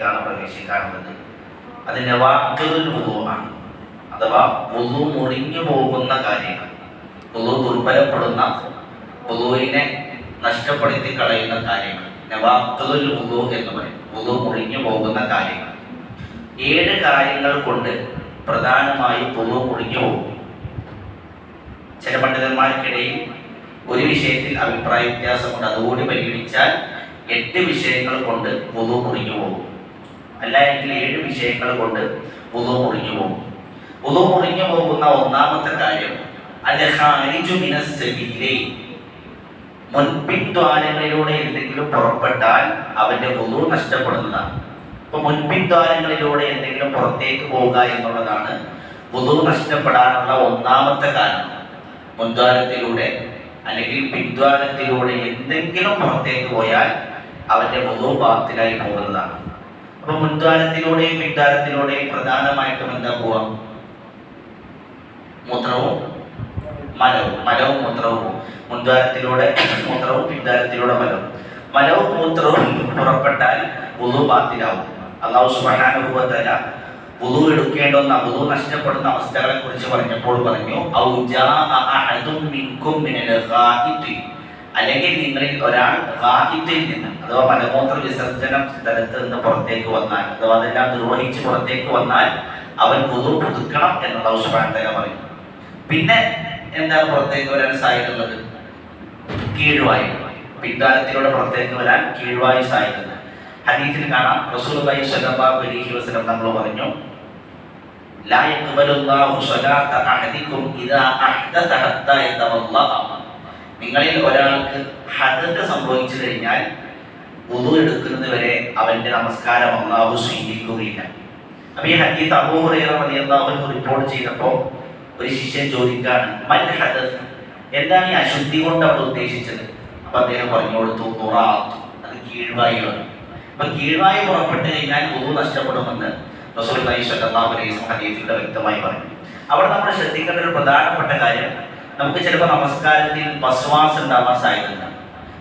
ഭാഗത്തിലേക്കാണ് പ്രവേശിക്കാറുള്ളത് അതിന്റെ വാക്കുകൾ മുഖമാണ് അഥവാ പൊതു മുറിഞ്ഞു പോകുന്ന കാര്യങ്ങൾ. പൊതു ദുർബലപ്പെടുന്ന പൊതുവിനെ നഷ്ടപ്പെടുത്തി കളയുന്ന കാര്യങ്ങൾ. നവാത്തുൽ വുളു എന്ന് പറയും. വുളു മുറിഞ്ഞു പോകുന്ന കാര്യങ്ങൾ. ഏഴ് കാര്യങ്ങൾ കൊണ്ട് പ്രധാനമായും വുളു മുറിഞ്ഞു പോകും. ചില പണ്ഡിതന്മാർക്കിടയിൽ ഒരു വിഷയത്തിൽ അഭിപ്രായ വ്യത്യാസമുണ്ട്. അതുകൂടി പരിഗണിച്ചാൽ എട്ട് വിഷയങ്ങൾ കൊണ്ട് വുളു മുറിഞ്ഞു പോകും. അല്ല എങ്കിൽ ഏഴ് വിഷയങ്ങൾ കൊണ്ട് പുതു മുറിഞ്ഞു പോകും. പുതു മുറിഞ്ഞു പോകുന്ന ഒന്നാമത്തെ കാര്യം മുൻപിൻദ്വാരങ്ങളിലൂടെ എന്തെങ്കിലും പുറപ്പെട്ടാൽ അവന്റെ വുളു നഷ്ടപ്പെടുന്നതാണ്. ഇപ്പൊ മുൻപിൻദ്വാരങ്ങളിലൂടെ എന്തെങ്കിലും പുറത്തേക്ക് പോവുക എന്നുള്ളതാണ് വുളു നഷ്ടപ്പെടാനുള്ള ഒന്നാമത്തെ കാരണം. മുൻദ്വാരത്തിലൂടെ അല്ലെങ്കിൽ പിൻദ്വാരത്തിലൂടെ എന്തെങ്കിലും പുറത്തേക്ക് പോയാൽ അവന്റെ പൊതു ബാത്തിലായി പോകുന്നതാണ്. അപ്പൊ മുൻദ്വാരത്തിലൂടെയും പിൻദ്വാരത്തിലൂടെയും പ്രധാനമായിട്ടും എന്താ പോവാം? മൂത്രവും മലവും. മലവും മൂത്രവും മുൻദ്വാരത്തിലൂടെ മൂത്രവും പിൻദ്വാരത്തിലൂടെ മലവും. മലവും മൂത്രവും പുറപ്പെട്ടാൽ വുളു ബാത്തിലാവും. അള്ളാഹു തആല വുളു എടുക്കേണ്ടുന്ന വുളു നഷ്ടപ്പെടുന്ന അവസ്ഥകളെ കുറിച്ച് പറഞ്ഞപ്പോൾ പറഞ്ഞു ഔജാ അഹദും മിൻകും മിനൽ അല്ലെങ്കിൽ നിങ്ങളിൽ ഒരാൾ വാഹിത്തിൽ നിന്ന് അഥവാ മലമൂത്ര വിസർജനം സ്ഥലത്ത് നിന്ന് പുറത്തേക്ക് വന്നാൽ അഥവാ അതെല്ലാം നിർവഹിച്ച് പുറത്തേക്ക് വന്നാൽ അവൻ പുതു പുതുക്കണം എന്നുള്ള സുബ്ഹാനഹു പറയും. പിന്നെ എന്താണ് പുറത്തേക്ക് വരാൻ സാധ്യതയുള്ളത്? കീഴ്വായു. പിൻകാലത്തിലൂടെ പുറത്തേക്ക് വരാൻ കീഴ്വായു സാധ്യത ഹദീസിൽ കാണാം റസൂലുള്ളാഹി സ്വല്ലല്ലാഹു അലൈഹി വസല്ലം നമ്മൾ പറഞ്ഞു ലാ യഖ്ബലുല്ലാഹു സ്വലാത്ത അഹദികും ഇദാ അഹ്ദത ഹത്താ നിങ്ങളിൽ ഒരാൾക്ക് ഹദത്ത് സംഭവിച്ചു കഴിഞ്ഞാൽ വുദു എടുക്കുന്നത് വരെ അവന്റെ നമസ്കാരം അള്ളാഹു സ്വീകരിക്കുകയില്ല. അപ്പൊ ഈ ഹദീസ് അബൂ ഹുറൈറ റിപ്പോർട്ട് ചെയ്തപ്പോൾ ഒരു ശിഷ്യൻ ചോദിക്കാണ് മൽ ഹദ് എന്താണ് ഈ അശുദ്ധി കൊണ്ട് അവർ ഉദ്ദേശിച്ചത്? അപ്പൊ അദ്ദേഹം പറഞ്ഞു കൊടുത്തു തുറാത്തു. അത് കീഴ്വായുവാണ് അപ്പൊ കീഴ്വായു പുറപ്പെട്ട് കഴിഞ്ഞാൽ വുദു നഷ്ടപ്പെടുമെന്ന് വസല്ലം ഹദീസിലൂടെ വ്യക്തമായി പറഞ്ഞു. അവിടെ നമ്മൾ ശ്രദ്ധിക്കേണ്ട ഒരു പ്രധാനപ്പെട്ട കാര്യം നമുക്ക് ചിലപ്പോൾ നമസ്കാരത്തിൽ വസ്വാസം ഉണ്ടാവാൻ സാധ്യതയുണ്ട്.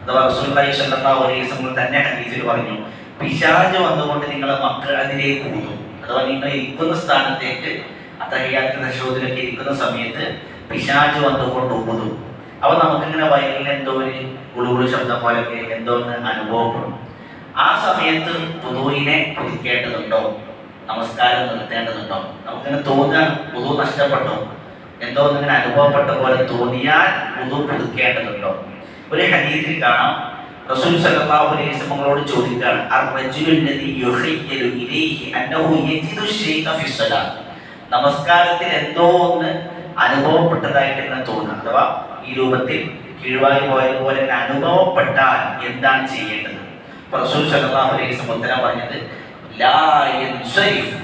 അഥവാ റസൂൽ സ്വല്ലല്ലാഹു അലൈഹി വസല്ലം തന്നെ ഹദീസിൽ പറഞ്ഞു പിശാജ് വന്നുകൊണ്ട് നിങ്ങളെ മക്കൾ അതിലേക്ക് ഊതും. അഥവാ നിങ്ങൾ ഇരിക്കുന്ന സ്ഥാനത്തേക്ക് അത്തഹിയാത്ത നശോധനൊക്കെ ഇരിക്കുന്ന സമയത്ത് പിശാജ് വന്നുകൊണ്ട് ഊതും. അപ്പൊ നമുക്കിങ്ങനെ വയലിൽ എന്തോ ഒരു ഗുളുഗുളു ശബ്ദം പോലൊക്കെ എന്തോ ഒന്ന് അനുഭവപ്പെടും. ആ സമയത്ത് പുതുവിനെ പുതുക്കേണ്ടതുണ്ടോ? നമസ്കാരം നിർത്തേണ്ടതുണ്ടോ? നമുക്കിങ്ങനെ തോന്നാൻ പുതു നഷ്ടപ്പെട്ടോ? എന്തോ ഇങ്ങനെ അനുഭവപ്പെട്ട പോലെ തോന്നിയാൽ മുതു പുതുക്കേണ്ടതുണ്ടോ? ഒരു ഹദീസിൽ കാണാം. റസൂൽ സല്ലല്ലാഹു അലൈഹി വസല്ലം നമ്മളോട് ചോദിക്കുകയാണ് അർറജുലു അല്ലദീ യുഖയ്യലു ഇലൈഹി അന്നഹു യജിദു ഷൈഅ ഫി സ്വലാത്ത് നമസ്കാരത്തിൽ എന്തോ ഒന്ന് അനുഭവപ്പെട്ടതായിട്ട് ഇങ്ങനെ തോന്നുക അഥവാ ഈ രൂപത്തിൽ കീഴ്വായി പോയതുപോലെ തന്നെ അനുഭവപ്പെട്ടാൽ എന്താണ് ചെയ്യേണ്ടത്? റസൂൽ സല്ലല്ലാഹു അലൈഹി വസല്ലം പറഞ്ഞത് ലാ യൻസരിഫ്.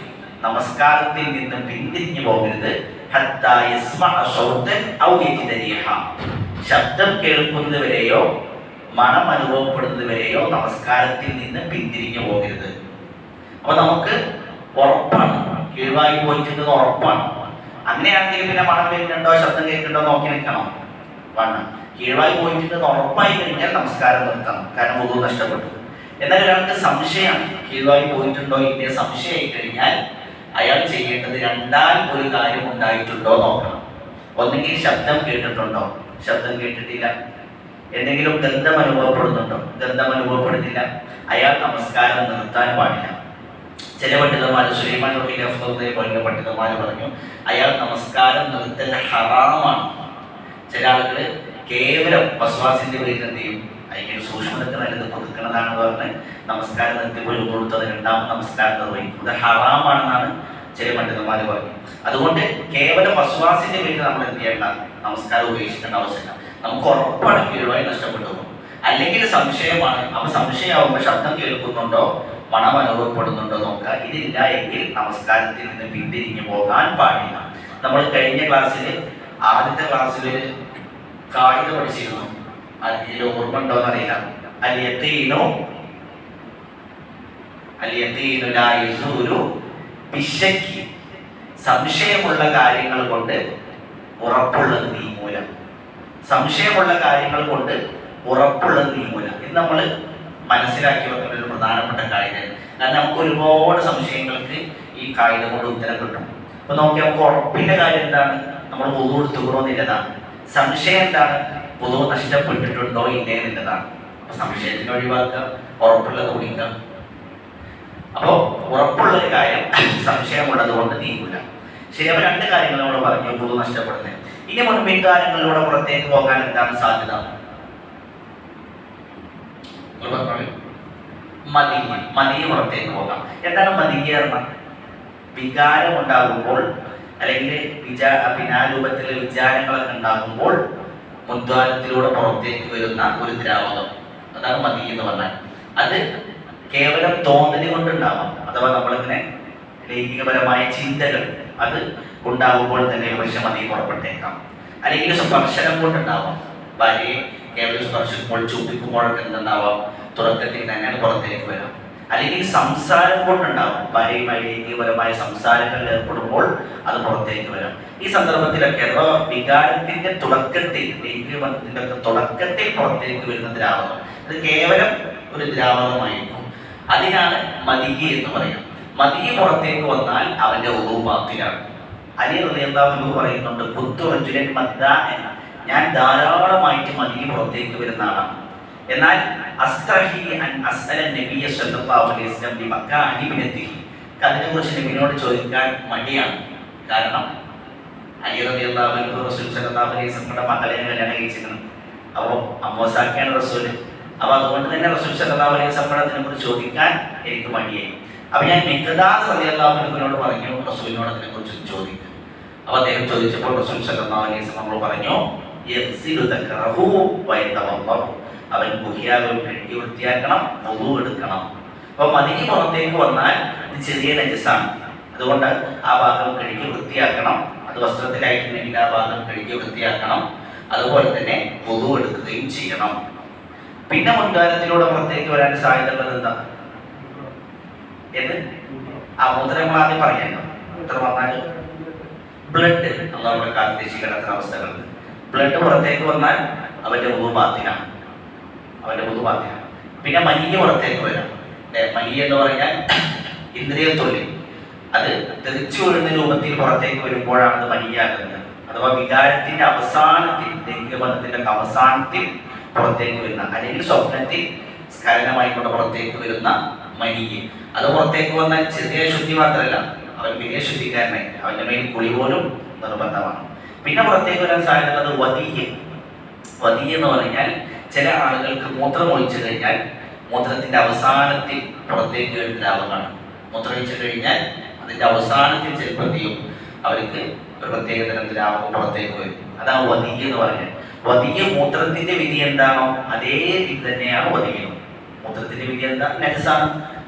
നമസ്കാരത്തിൽ നിന്ന് പിന്തിരിഞ്ഞു പോകരുത്. ശബ്ദം കേൾക്കുന്നവരെയോ മണം അനുഭവപ്പെടുന്നവരെയോ നമസ്കാരത്തിൽ നിന്ന് പിന്തിരിഞ്ഞു പോകരുത്. അപ്പൊ നമുക്ക് ഉറപ്പാണ്. കീഴ്വായി പോയിട്ടുണ്ടെന്ന് ഉറപ്പാണ്. അങ്ങനെയാണെങ്കിൽ പിന്നെ മണം വരുന്നുണ്ടോ ശബ്ദം കേൾക്കുന്നുണ്ടോ നോക്കി നിൽക്കണം. വേണം കീഴ്വായി പോയിട്ടുണ്ടെന്ന് ഉറപ്പായി കഴിഞ്ഞാൽ നമസ്കാരം നിർത്തണം. കാരണം മുഖം നഷ്ടപ്പെട്ടു. എന്നാൽ ഒരാൾക്ക് സംശയമാണ്. കീഴ്വായി പോയിട്ടുണ്ടോ ഇല്ലേ സംശയമായി കഴിഞ്ഞാൽ അയാൾ ചെയ്യേണ്ടത് രണ്ടാൽ ഒരു കാര്യം ഉണ്ടായിട്ടുണ്ടോ നോക്കണം. ഒന്നെങ്കിൽ ശബ്ദം കേട്ടിട്ടുണ്ടോ? ശബ്ദം കേട്ടിട്ടില്ല. എന്തെങ്കിലും ഗന്ധം അനുഭവപ്പെടുന്നുണ്ടോ? ഗന്ധം അനുഭവപ്പെടുന്നില്ല. അയാൾ നമസ്കാരം നിർത്താൻ പാടില്ല. ചില പണ്ഡിതന്മാർ സുലൈമാൻ അഫ്സറുദ്ദീൻ പോലുള്ള പണ്ഡിതന്മാർ പറഞ്ഞു അയാൾ നമസ്കാരം നിർത്തൽ ഹറാമാണ്. ചില ആളുകൾ കേവലം വസ്വാസിന്റെ പേരിൽ എന്ത് ചെയ്യും? അതിന് സൂക്ഷ്മതക്ക് നല്ലത് പുതുക്കണതാണെന്ന് പറഞ്ഞ് നമസ്കാരം നിർത്തി പോയി കൊടുത്തത് രണ്ടാമത് നമസ്കാരം നിർവഹിക്കും. അത് ഹറാമാണെന്നാണ് ചില പണ്ഡിതന്മാർ പറഞ്ഞു. അതുകൊണ്ട് കേവലം വസ്വാസിന്റെ പേരിൽ നമ്മൾ എന്ത് ചെയ്യേണ്ട? നമസ്കാരം ഉപേക്ഷിക്കേണ്ട ആവശ്യമില്ല. നമുക്ക് ഉറപ്പാണ് കീഴുവായി നഷ്ടപ്പെട്ടു അല്ലെങ്കിൽ സംശയമാണ്. അപ്പൊ സംശയമാകുമ്പോൾ ശബ്ദം കേൾക്കുന്നുണ്ടോ? മണം അനുഭവപ്പെടുന്നുണ്ടോ നോക്കുക. ഇതില്ല എങ്കിൽ നമസ്കാരത്തിൽ നിന്ന് പിന്തിരിഞ്ഞു പോകാൻ പാടില്ല. നമ്മൾ കഴിഞ്ഞ ക്ലാസ്സിൽ ആദ്യത്തെ ക്ലാസ്സിൽ കായിക പഠിച്ചിരുന്നു. അതിൽ ഓർമ്മ ഉണ്ടോ എന്നറിയില്ല. അലിയത്തീനോ അലിയത്തീനു ലാ യസൂലു പിശക്കി സംശയമുള്ള കാര്യങ്ങൾ കൊണ്ട് ഉറപ്പുള്ളത് നീങ്ങൂല സംശയമുള്ള കാര്യങ്ങൾ കൊണ്ട് ഉറപ്പുള്ളത് നീങ്ങൂല ഇത് നമ്മൾ മനസ്സിലാക്കി വെക്കുന്ന ഒരു പ്രധാനപ്പെട്ട കാര്യം. കാരണം നമുക്ക് ഒരുപാട് സംശയങ്ങൾക്ക് ഈ കായിക കൊണ്ട് ഉത്തരം കിട്ടും. അപ്പൊ നോക്കി നമുക്ക് ഉറപ്പിന്റെ കാര്യം എന്താണ്? നമ്മൾ പൊതു എടുത്തുകൂടോന്നില്ലതാണ് സംശയം എന്താണ്? പൊതു നഷ്ടപ്പെട്ടിട്ടുണ്ടോ ഇല്ലേ എന്നുള്ളതാണ്. അപ്പൊ സംശയത്തിന് ഒഴിവാക്കുക ഉറപ്പുള്ളത് കുടിക്കുക. അപ്പോ ഉറപ്പുള്ള ഒരു കാര്യം സംശയമുള്ളത് കൊണ്ട് നീങ്ങൂല. ശരി രണ്ട് കാര്യങ്ങൾ നമ്മൾ പറഞ്ഞു പൊതു നഷ്ടപ്പെടുന്നത് ഇനി മുൻപിൻ കാലങ്ങളിലൂടെ പുറത്തേക്ക് പോകാൻ എന്താണ് സാധ്യത. മതി മതി പുറത്തേക്ക് പോകാം. എന്താണ് മതിയേറണം വികാരം ഉണ്ടാകുമ്പോൾ അല്ലെങ്കിൽ വിചാ പിന്നെ ആ രൂപത്തിലെ വിചാരങ്ങളൊക്കെ ഉണ്ടാകുമ്പോൾ മുദ്വാരത്തിലൂടെ പുറത്തേക്ക് വരുന്ന ഒരു ദ്രാവകം. അതാണ് മതി എന്ന് പറഞ്ഞാൽ. അത് കേവലം തോന്നൽ കൊണ്ടുണ്ടാവാം. അഥവാ നമ്മളിങ്ങനെ ലൈംഗികപരമായ ചിന്തകൾ അത് ഉണ്ടാകുമ്പോൾ തന്നെ ഒരു പക്ഷെ പുറപ്പെട്ടേക്കാം. അല്ലെങ്കിൽ സ്പർശനം കൊണ്ടുണ്ടാവാം. ഭാര്യയെ കേവലം സ്പർശിക്കുമ്പോൾ ചൂപ്പിക്കുമ്പോഴൊക്കെ എന്തുണ്ടാവാം? തുടക്കത്തിൽ തന്നെ പുറത്തേക്ക് വരാം. അല്ലെങ്കിൽ സംസാരം കൊണ്ടുണ്ടാവും. ഭാര്യയുമായി ലൈംഗികപരമായ സംസാരങ്ങളിൽ ഏർപ്പെടുമ്പോൾ അത് പുറത്തേക്ക് വരാം. ഈ സന്ദർഭത്തിലൊക്കെ അഥവാ വികാരത്തിന്റെ തുടക്കത്തിൽ ലൈംഗിക തുടക്കത്തിൽ പുറത്തേക്ക് വരുന്ന ദ്രാവകം. അത് കേവലം ഒരു ദ്രാവകമായിരിക്കും. അതിനാണ് മതികി എന്ന് പറയുന്നത്. മതികി പുറത്തേക്ക് വന്നാൽ അവന്റെ ഉറൂപാത്തിലാണ് അലി റളിയല്ലാഹു പറയുന്നുണ്ട് പുത്തുറജുരൻ മദ്ദ എന്ന ഞാൻ ധാരാളമായിട്ട് മതികി പുറത്തേക്ക് വരുന്ന ആളാണ്. എന്നാൽ അസ്തഹി അൻ നബിയ സല്ലല്ലാഹു അലൈഹി വസല്ലം ബി ബിനത്തിഹി അതിനെക്കുറിച്ച് നബിനോട് ചോദിക്കാൻ മടിയാണ്. കാരണം അലി റളിയല്ലാഹു റസൂൽ സല്ലല്ലാഹു അലൈഹി വസല്ലമയുടെ മകളെ കല്യാണം കഴിച്ചിരുന്നു അപ്പോൾ അമ്മോസാക്കിയാണ് റസൂൽ അപ്പൊ അതുകൊണ്ട് തന്നെ റസൂൽ സല്ലല്ലാഹു അലൈഹി വസല്ലമയുടെ അതിനെക്കുറിച്ച് ചോദിക്കാൻ എനിക്ക് മടിയായി. അപ്പൊ ഞാൻ മിഖദാദ് റളിയല്ലാഹു അൻഹുവിനോട് പറഞ്ഞു റസൂലിനോട് അതിനെ കുറിച്ച് ചോദിക്കും അപ്പൊ അദ്ദേഹം ചോദിച്ചപ്പോൾ റസൂൽ സല്ലല്ലാഹു അലൈഹി വസല്ലം പറഞ്ഞു അവൻ ഗുഹ്യാകം കെട്ടി വൃത്തിയാക്കണം വുളു എടുക്കണം. അപ്പൊ മതിക്ക് പുറത്തേക്ക് വന്നാൽ ഇത് ചെറിയ നജസാണ്. അതുകൊണ്ട് ആ ഭാഗം കഴുകി വൃത്തിയാക്കണം. അത് വസ്ത്രത്തിലായിട്ടുണ്ടെങ്കിൽ ആ ഭാഗം കഴുകി വൃത്തിയാക്കണം. അതുപോലെ തന്നെ വുളു എടുക്കുകയും ചെയ്യണം. പിന്നെ മുൻകാലത്തിലൂടെ പുറത്തേക്ക് വരാൻ സാധ്യത ഉള്ളത് എന്താ? ഏത് ആ മൂത്രം നമ്മൾ ആദ്യം പറയാനോ മൂത്രം ബ്ലഡ് നമ്മുടെ കാത്തിരിച്ച് കിടക്കുന്ന അവസ്ഥകളുണ്ട്. ബ്ലഡ് പുറത്തേക്ക് വന്നാൽ അവന്റെ മുഖപാത്തിനാണ് അവന്റെ മുഖപാത്തിനാണ് പിന്നെ മയ്യ പുറത്തേക്ക് വരാം. മയ്യ എന്ന് പറഞ്ഞാൽ ഇന്ദ്രിയ തൊലി അത് തെറിച്ചു വീഴുന്ന രൂപത്തിൽ പുറത്തേക്ക് വരുമ്പോഴാണ് അത് മയ്യാകുന്നത്. അഥവാ വികാരത്തിന്റെ അവസാനത്തിൽ ഒക്കെ അവസാനത്തിൽ പുറത്തേക്ക് വരുന്ന അല്ലെങ്കിൽ സ്വപ്നത്തിൽ സ്ഖലനമായിക്കൊണ്ട് പുറത്തേക്ക് വരുന്ന മനിയെ അത് പുറത്തേക്ക് വന്ന ചെറിയ ശുദ്ധി മാത്രമല്ല അവൻ വലിയ ശുദ്ധിക്കാരനായി. അവന്റെ മേൽ കുളി പോലും നിർബന്ധമാണ്. പിന്നെ പുറത്തേക്ക് വരാൻ സാധ്യതയുള്ളത് വതിയെ വതി എന്ന് പറഞ്ഞാൽ ചില ആളുകൾക്ക് മൂത്രം ഒഴിച്ചു കഴിഞ്ഞാൽ മൂത്രത്തിന്റെ അവസാനത്തിൽ പുറത്തേക്ക് വരുന്ന ലാഭമാണ് മൂത്രം ഒഴിച്ചു കഴിഞ്ഞാൽ അതിന്റെ അവസാനത്തിൽ ചിലപ്പോൾ എന്ത് ചെയ്യും? അവർക്ക് ഒരു പ്രത്യേക തരം ലാഭം പുറത്തേക്ക് വരും അതാണ് വതീയ എന്ന് പറഞ്ഞാൽ. വതീയ മൂത്രത്തിന്റെ വിധി എന്താണോ അതേ വിധി തന്നെയാണ് വധിക്കുന്നത് മൂത്രത്തിന്റെ വിധി എന്താ? നജസാണ്.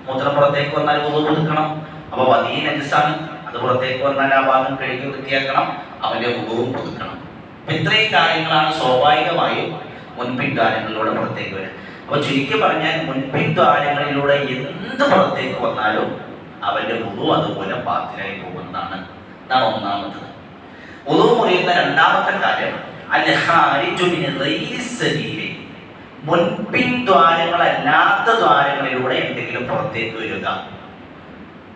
മൂത്രം പുറത്തേക്ക് വന്നാൽ ഉളു കൊടുക്കണം. അപ്പൊ വതീയ നജസാണ്. അത് പുറത്തേക്ക് വന്നാൽ ആ ഭാഗം കഴുകി വൃത്തിയാക്കണം. അവന്റെ മുഖവും കൊടുക്കണം. അപ്പൊ ഇത്രയും കാര്യങ്ങളാണ് സ്വാഭാവികമായും മുൻപിൻ ദ്വാരങ്ങളിലൂടെ പുറത്തേക്ക് വരുന്നത് അപ്പൊ ചുരുക്കി പറഞ്ഞാൽ മുൻപിൻ ദ്വാരങ്ങളിലൂടെ എന്ത് പുറത്തേക്ക് വന്നാലും അവന്റെ ഉളു അതുപോലെ പാത്തിലായി പോകുന്നതാണ്. ഇതാണ് ഒന്നാമത്തത്. ഉളു മുറിയുന്ന രണ്ടാമത്തെ കാര്യം മുൻപിൻ ദ്വാരങ്ങളല്ലാത്ത ദ്വാരങ്ങളിലൂടെ എന്തെങ്കിലും പുറത്തേക്ക് വരിക.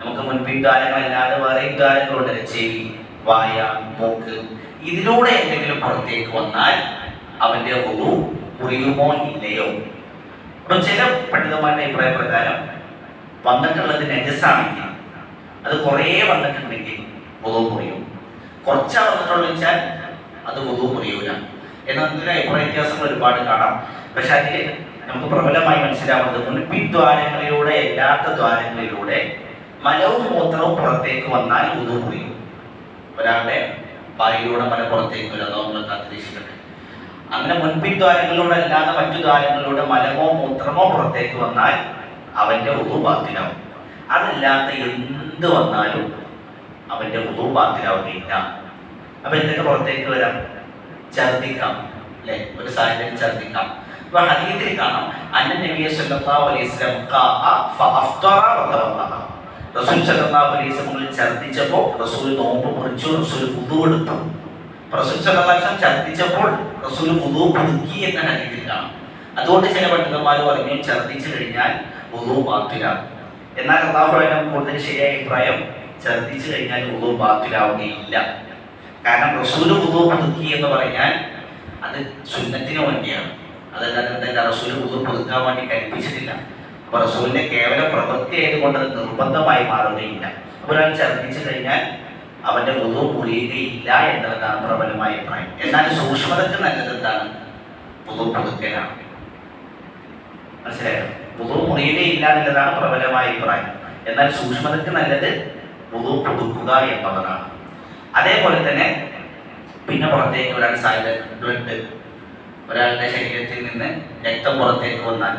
നമുക്ക് മുൻപിൻ ദ്വാരങ്ങളല്ലാതെ വേറെ ദ്വാരങ്ങളുണ്ട്. ചെവി വായ മൂക്ക്. ഇതിലൂടെ എന്തെങ്കിലും പുറത്തേക്ക് വന്നാൽ അവന്റെ ഹുറു മുറിയുമോ ഇല്ലയോ? അപ്പൊ ചില പണ്ഡിതന്മാരുടെ അഭിപ്രായ പ്രകാരം വന്നിട്ടുള്ളത് നജസാണെങ്കിൽ അത് കുറേ വന്നിട്ടുണ്ടെങ്കിൽ ഹുറു മുറിയും. കുറച്ചാ വന്നിട്ടുള്ളൂ വെച്ചാൽ അത് പൊതു മുറിയൂല. എന്നതിലെ അഭിപ്രായ വ്യത്യാസങ്ങൾ ഒരുപാട് കാണാം. പക്ഷെ അതിൽ നമുക്ക് പ്രബലമായി മനസ്സിലാവുന്നത് മുൻപിദ്വാരങ്ങളിലൂടെ അല്ലാത്ത ദ്വാരങ്ങളിലൂടെ മലവും മൂത്രവും പുറത്തേക്ക് വന്നാൽ ഉതു മുറിയും. ഒരാളുടെ വായിലൂടെ മല പുറത്തേക്ക് വരും. അതോ നമ്മൾ കാത്തിരിക്കട്ടെ അങ്ങനെ മുൻപിദ്വാരങ്ങളിലൂടെ അല്ലാതെ മറ്റു ദ്വാരങ്ങളിലൂടെ മലമോ മൂത്രമോ പുറത്തേക്ക് വന്നാൽ അവന്റെ ഉതു ബാത്തിലാവും. അതല്ലാത്ത എന്ത് വന്നാലും അവന്റെ ഉതു ബാത്തിലാവുകയില്ല. അപ്പൊ എന്തൊക്കെ പുറത്തേക്ക് വരാം. ഛർദിക്കാം അല്ലെ? ഒരു സാഹചര്യം ഛർദിക്കാം കാണാം നബിയ അലൈഹി വസല്ലം റസൂൽ സല്ലല്ലാഹു അലൈഹി വസല്ലം നോമ്പ് റസൂൽ വുദു സല്ലല്ലാഹു അലൈഹി വസല്ലം വുദു അതുകൊണ്ട് ചില പണ്ഡിതന്മാർ പറഞ്ഞു ഛർദിച്ചു കഴിഞ്ഞാൽ ഉദു ബാത്തിലാണ് എന്നാൽ അള്ളാഹു കൂടുതൽ ശരിയായ അഭിപ്രായം ഛർദിച്ചു കഴിഞ്ഞാൽ ഉദു ബാത്തിലാവുകയില്ല. കാരണം റസൂൽ ഉദു പുതുക്കി എന്ന് പറഞ്ഞാൽ അത് സുന്നത്തിന് വേണ്ടിയാണ്. അതല്ലാതെ എന്താ റസൂൽ ഉദു പുതുക്കാൻ വേണ്ടി കൽപ്പിച്ചിട്ടില്ല. അപ്പൊ റസൂലിന്റെ കേവല പ്രവൃത്തി ആയതുകൊണ്ട് അത് നിർബന്ധമായി മാറുകയില്ല. ഒരാൾ ഛർദ്ദിച്ചു കഴിഞ്ഞാൽ അവന്റെ ഉദു മുറിയുകയില്ല എന്നുള്ളതാണ് പ്രബലമായ അഭിപ്രായം. എന്നാൽ സൂക്ഷ്മതക്ക് നല്ലത് എന്താണ്? പുതു പുതുക്കലാണ്. മനസ്സിലായോ? പുതു മുറിയുകയില്ല എന്നുള്ളതാണ് പ്രബലമായ അഭിപ്രായം. എന്നാൽ സൂക്ഷ്മതക്ക് നല്ലത് പുതു പുതുക്കുക എന്നുള്ളതാണ് അതേപോലെ തന്നെ പിന്നെ പുറത്തേക്ക് വരാൻ സാധ്യത ബ്ലഡ് ഒരാളുടെ ശരീരത്തിൽ നിന്ന് രക്തം പുറത്തേക്ക് വന്നാൽ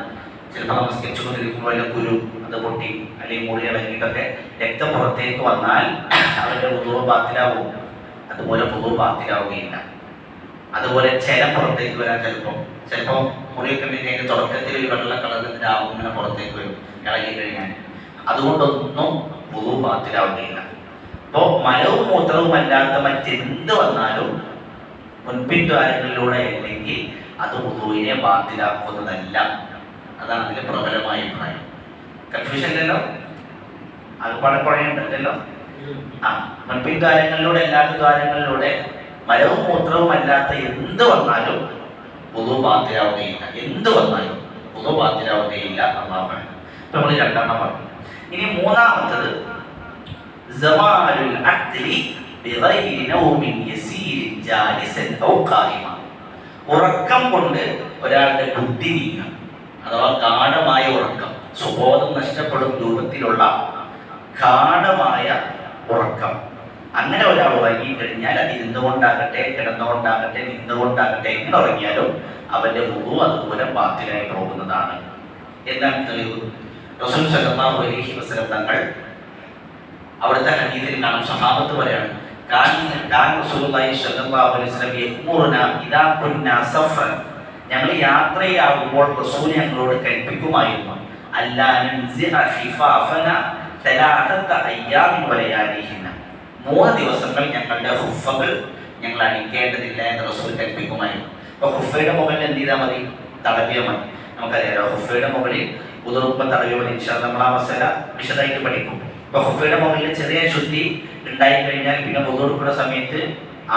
ചിലപ്പോൾ നമസ്കരിച്ചുകൊണ്ടിരിക്കുമ്പോൾ വല്ല കുരു അത് പൊട്ടി അല്ലെങ്കിൽ മുറി ഇളകിയിട്ടൊക്കെ രക്തം പുറത്തേക്ക് വന്നാൽ അവരുടെ പുതുവ ബാത്തിലാവും അതുപോലെ പുതുവ ബാത്തിലാവുകയില്ല അതുപോലെ ചില പുറത്തേക്ക് വരാൻ ചിലപ്പോൾ ചിലപ്പോൾ മുറിയൊക്കെ അതിന്റെ തുടക്കത്തിൽ ഒരു വെള്ള കളറിൽ ആവും ഇങ്ങനെ പുറത്തേക്ക് വരും ഇളകി കഴിഞ്ഞാൽ. അതുകൊണ്ടൊന്നും പുതുവ ബാത്തിലാവുകയില്ല അപ്പോൾ മലവും മൂത്രവും അല്ലാത്ത മറ്റെന്ത് വന്നാലും മുൻപിൻദ്വാരങ്ങളിലൂടെ അല്ലെങ്കിൽ അത് ഉദുവിനെ ബാത്തിലാക്കുന്നതല്ല അതാണ് അതിന്റെ പ്രബലമായ അഭിപ്രായം. കൺഫ്യൂഷൻ ഇല്ലല്ലോ? അത് പടക്കുഴയുണ്ടല്ലോ ആ മുൻപിൻദ്വാരങ്ങളിലൂടെ അല്ലാത്ത ദ്വാരങ്ങളിലൂടെ മലവും മൂത്രവും അല്ലാത്ത എന്ത് വന്നാലും പൊതു ബാധ്യരാവുകയില്ല എന്ത് വന്നാലും പൊതു ബാധ്യരാവുകയില്ല ഇപ്പൊ നമ്മൾ രണ്ടെണ്ണം പറഞ്ഞു. ഇനി മൂന്നാമത്തത് സമാലുൽ العقل بغير نوم يسير جالسا او قائما. ഉറക്കം കൊണ്ട് ഒരാളുടെ ബുദ്ധി നീങ്ങാം. അഥവാ ഗാഠമായ ഉറക്കം സുബോധം നഷ്ടപ്പെടും രൂപത്തിലുള്ള ഗാഠമായ ഉറക്കം. അങ്ങനെ ഒരാൾ ഉറങ്ങിക്കഴിഞ്ഞാൽ അത് ഇരുന്നുകൊണ്ടാകട്ടെ കിടന്നുകൊണ്ടാകട്ടെ നിന്നുകൊണ്ടാകട്ടെ എങ്ങനെ ഉറങ്ങിയാലും അവന്റെ മുഖവും അതുപോലെ ബാത്തിലായി പോകുന്നതാണ്. എന്താണ് തെളിവ്? റസൂൽ സല്ലല്ലാഹു അലൈഹി വസല്ലം തങ്ങൾ അവിടുത്തെ ഹദീസിൽ കാണും. സഹാബത്ത് പറയാണ് ഞങ്ങൾ യാത്രയാകുമ്പോൾ റസൂൽ ഞങ്ങളോട് കൽപ്പിക്കുമായിരുന്നു മൂന്ന് ദിവസങ്ങൾ ഞങ്ങളുടെ ഹുഫകൾ ഞങ്ങൾ അണിക്കേണ്ടതില്ല എന്ന് റസൂൽ കൽപ്പിക്കുമായിരുന്നു. അപ്പൊ ഹുഫയുടെ മുകളിൽ എന്ത് ചെയ്താൽ മതി? തടവിയ മതി. നമുക്കറിയാലോ ഹുഫയുടെ മുകളിൽ ഉതുറുപ്പം തടവിയ മതി. നമ്മൾ ആ മസല വിശദമായിട്ട് പഠിക്കും. അപ്പൊ ഹുഫയുടെ മുകളിൽ ചെറിയ ശുദ്ധി ഉണ്ടായി കഴിഞ്ഞാൽ പിന്നെ ഉതുറുക്കുന്ന സമയത്ത്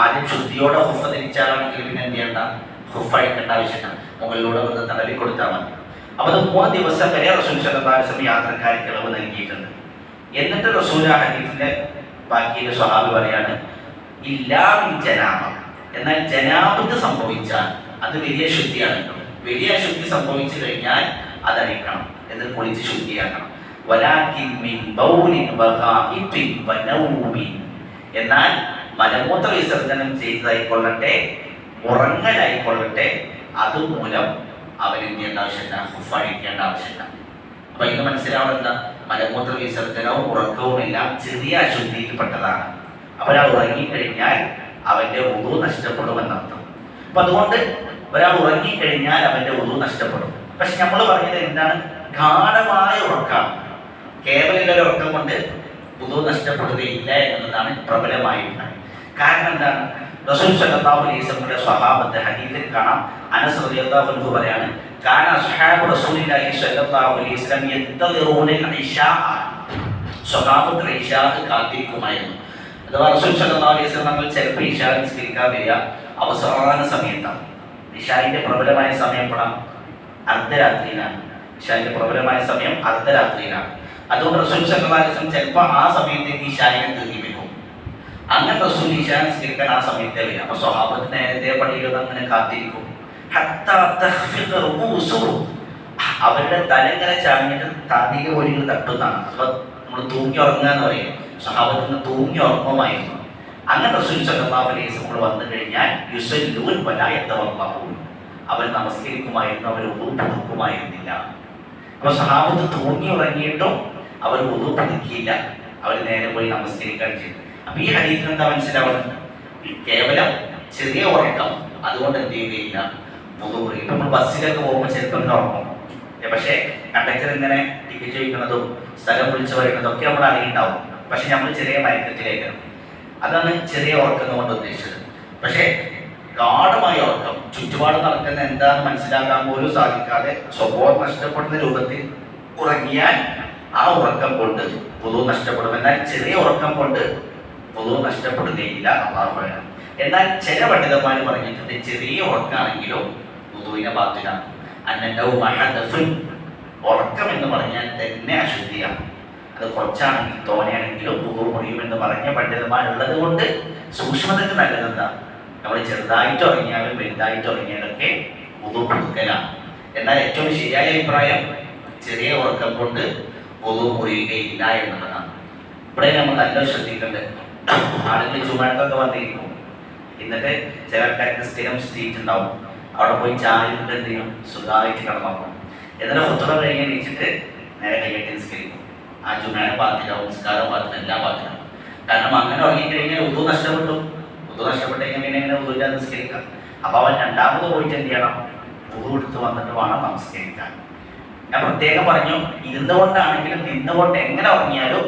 ആദ്യം ശുദ്ധിയോടെ ഹുഫ ധരിച്ചാലാണെങ്കിൽ പിന്നെ എന്ത് ചെയ്യണ്ട? ഹുഫ അഴിക്കേണ്ട ആവശ്യമില്ല. മുകളിലൂടെ വന്ന് തടവി കൊടുത്താൽ മതി. അപ്പൊ അത് മൂന്ന് ദിവസം വരെ റസൂൽ സല്ലാസ്ലം യാത്രക്കാർക്ക് ഇളവ് നൽകിയിട്ടുണ്ട്. എന്നിട്ട് റസൂൽ ആ ഹദീസിന്റെ ബാക്കിയിലെ സ്വഹാബി പറയാണ് ഇല്ലാ ജനാമ എന്നാൽ ജനാപത്ത് സംഭവിച്ചാൽ അത് വലിയ ശുദ്ധിയാണ് വലിയ ശുദ്ധി സംഭവിച്ചു കഴിഞ്ഞാൽ അത് അഴിക്കണം എന്നിട്ട് കുളിച്ച് ശുദ്ധിയാക്കണം. വലാകിൻ മിൻ ബൗലിൻ വഗാഇത്തിൻ വനൗമിൻ. എന്നാൽ മലമൂത്ര വിസർജനം ചെയ്തതായിക്കൊള്ളട്ടെ ഉറങ്ങലായിക്കൊള്ളട്ടെ അതുമൂലം അവൻ എന്ത് ചെയ്യേണ്ട ആവശ്യമില്ല അഴിക്കേണ്ട ആവശ്യമില്ല. അപ്പൊ ഇത് മനസ്സിലാവുന്നത് മലമൂത്ര വിസർജനവും ഉറക്കവും എല്ലാം ചെറിയ അശുദ്ധിയിൽപ്പെട്ടതാണ്. അപ്പൊ ഒരാൾ ഉറങ്ങിക്കഴിഞ്ഞാൽ അവന്റെ ഉതു നഷ്ടപ്പെടുമെന്നർത്ഥം. അപ്പൊ അതുകൊണ്ട് ഒരാൾ ഉറങ്ങിക്കഴിഞ്ഞാൽ അവന്റെ ഉതു നഷ്ടപ്പെടും. പക്ഷെ നമ്മൾ പറഞ്ഞത് എന്താണ്? ഗാഠമായ ഉറക്കാണ്. കേവലം ഒരു ഒട്ടും കൊണ്ട് പുതു നഷ്ടപ്പെടുകയില്ല എന്നുള്ളതാണ് പ്രബലമായിട്ടുള്ളത്. കാരണം എന്താണ്? റസൂൽ സല്ലല്ലാഹു അലൈഹി വസല്ലമയുടെ സ്വഹാബത്ത് ഹദീസിൽ കാണാം. അനസ് റളിയല്ലാഹു അൻഹു പറയാണ് കാന അസ്ഹാബ് റസൂലില്ലാഹി സല്ലല്ലാഹു അലൈഹി വസല്ലം യന്തദിറൂന ഇശാ സ്വഹാബത്ത് ഇശാ കാത്തിരിക്കുമായിരുന്നു. അഥവാ റസൂൽ സല്ലല്ലാഹു അലൈഹി വസല്ലം നമ്മൾ ചിലപ്പോൾ ഇശാ നിസ്കരിക്കാൻ വരിക അവസാന സമയത്താണ്. ഇഷാന്റെ പ്രബലമായ സമയം എപ്പോഴാണ്? അർദ്ധരാത്രിയിലാണ്. ഇഷാന്റെ പ്രബലമായ സമയം അർദ്ധരാത്രിയിലാണ്. അതുകൊണ്ട് റസൂൽ വസല്ലം ചിലപ്പോൾ ആ സമയത്തേക്ക് ഇഷായിനെ തീർക്കി വെക്കും അങ്ങനെ റസൂൽ ഈശാനെ സ്വീകരിക്കാൻ ആ സമയത്തെ വരും അപ്പൊ സ്വഹാബത്ത് നേരത്തെ പള്ളിയിൽ അങ്ങനെ കാത്തിരിക്കും. അവരുടെ തല ചാഞ്ഞിട്ട് താതിക ഒരിക്കൽ തട്ടുന്നതാണ്. അപ്പൊ നമ്മൾ തൂങ്ങി ഉറങ്ങുക എന്ന് പറയും. സ്വഹാബത്തിന് തൂങ്ങി ഉറങ്ങുമായിരുന്നു. അങ്ങനെ റസൂൽ സല്ലല്ലാഹു അലൈഹി വസല്ലം വന്നു കഴിഞ്ഞാൽ യുസല്ലൂൻ വലായത്തവല്ലാഹൂൻ അവർ നമസ്കരിക്കുമായിരുന്നു അവർ ഉദു പുതുക്കുമായിരുന്നില്ല അപ്പൊ സഹാബത്ത് തൂങ്ങി ഉറങ്ങിയിട്ടും അവർ ഒന്നും പഠിക്കില്ല അവർ നേരെ പോയി നമസ്കരിക്കാൻ ചെയ്തു. അപ്പൊ ഈ ഹരീഫ് എന്താ മനസ്സിലാവുന്നത് കേവലം ചെറിയ ഉറക്കം അതുകൊണ്ട് എന്ത് ചെയ്യുകയില്ല. കുറയും ഇപ്പൊ നമ്മൾ ബസ്സിലൊക്കെ പോകുമ്പോൾ ചെറുപ്പം ഉറങ്ങും പക്ഷേ കണ്ടക്ടർ ഇങ്ങനെ ടിക്കറ്റ് ചോദിക്കുന്നതും സ്ഥലം വിളിച്ചു പറയുന്നതും ഒക്കെ നമ്മൾ അറിയുണ്ടാവും പക്ഷെ നമ്മൾ ചെറിയ മയക്കത്തിലേക്ക് അതാണ് ചെറിയ ഉറക്കം കൊണ്ട് ഉദ്ദേശിച്ചത്. പക്ഷേ ഗാഠമായ ഉറക്കം ചുറ്റുപാട് നടക്കുന്ന എന്താന്ന് മനസ്സിലാക്കാൻ പോലും സാധിക്കാതെ സ്വഭാവം നഷ്ടപ്പെടുന്ന രൂപത്തിൽ ഉറങ്ങിയാൽ ആ ഉറക്കം കൊണ്ട് പൊതു നഷ്ടപ്പെടും എന്നാൽ ചെറിയ ഉറക്കം കൊണ്ട് പൊതു നഷ്ടപ്പെടുകയില്ല അള്ളാഹു എന്നാൽ ചില പണ്ഡിതന്മാർ പറഞ്ഞിട്ടുണ്ട് ചെറിയ ഉറക്കാണെങ്കിലും പൊതുവിനെ ബാധ്യതാണ് അന്നവും മഹദഫുൻ ഉറക്കം എന്ന് പറഞ്ഞാൽ തന്നെ അശുദ്ധിയാണ്. അത് കുറച്ചാണെങ്കിൽ തോനെയാണെങ്കിലും മുറിയും എന്ന് പറഞ്ഞ പണ്ഡിതന്മാരുള്ളത് കൊണ്ട് സൂക്ഷ്മതയ്ക്ക് നല്ലതെന്താ? നമ്മൾ ചെറുതായിട്ട് ഉറങ്ങിയാലും വലുതായിട്ട് ഉറങ്ങിയാലൊക്കെ പുതു പുതുക്കലാണ് എന്നാൽ ഏറ്റവും ശരിയായ അഭിപ്രായം ചെറിയ ഉറക്കം കൊണ്ട് പൊതു മുറിയുകയില്ല എന്നുള്ളതാണ്. ഇവിടെ നമ്മൾ നല്ല ശ്രദ്ധിക്കേണ്ടത്. ആളുകൾ ചുമക്കൊക്കെ വന്നിരിക്കും. എന്നിട്ട് ചില ആൾക്കാർക്ക് സ്ഥിരം സ്ട്രീറ്റ് ഉണ്ടാവും. അവിടെ പോയി ചാരിട്ട് എന്ത് ചെയ്യും സുഖമായിട്ട് കിടന്നു എന്നിട്ട് എണീച്ചിട്ട് നേരെ കൈയ്യട്ടി നിസ്കരിക്കും. ആ ചുമയുടെ പാത്തിലാവും നിസ്കാരം പാത്തിലാവും കാരണം അങ്ങനെ ഉറങ്ങിക്കഴിഞ്ഞാൽ ഉതു നഷ്ടപ്പെട്ടു. ഉതു എങ്ങനെ ഉദുവില്ല നിസ്കരിക്കാം? അപ്പൊ അവൻ രണ്ടാമത് പോയിട്ട് എന്ത് ചെയ്യണം? ഉതു എടുത്ത് വന്നിട്ട് വേണം നമസ്കരിക്കാൻ. ഞാൻ പ്രത്യേകം പറഞ്ഞു ഇരുന്നുകൊണ്ടാണെങ്കിലും നിന്നുകൊണ്ട് എങ്ങനെ ഉറങ്ങിയാലും